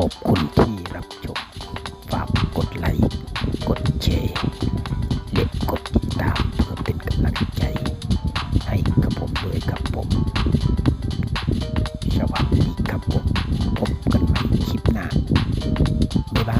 ขอบคุณที่รับชม ฝากกดไลค์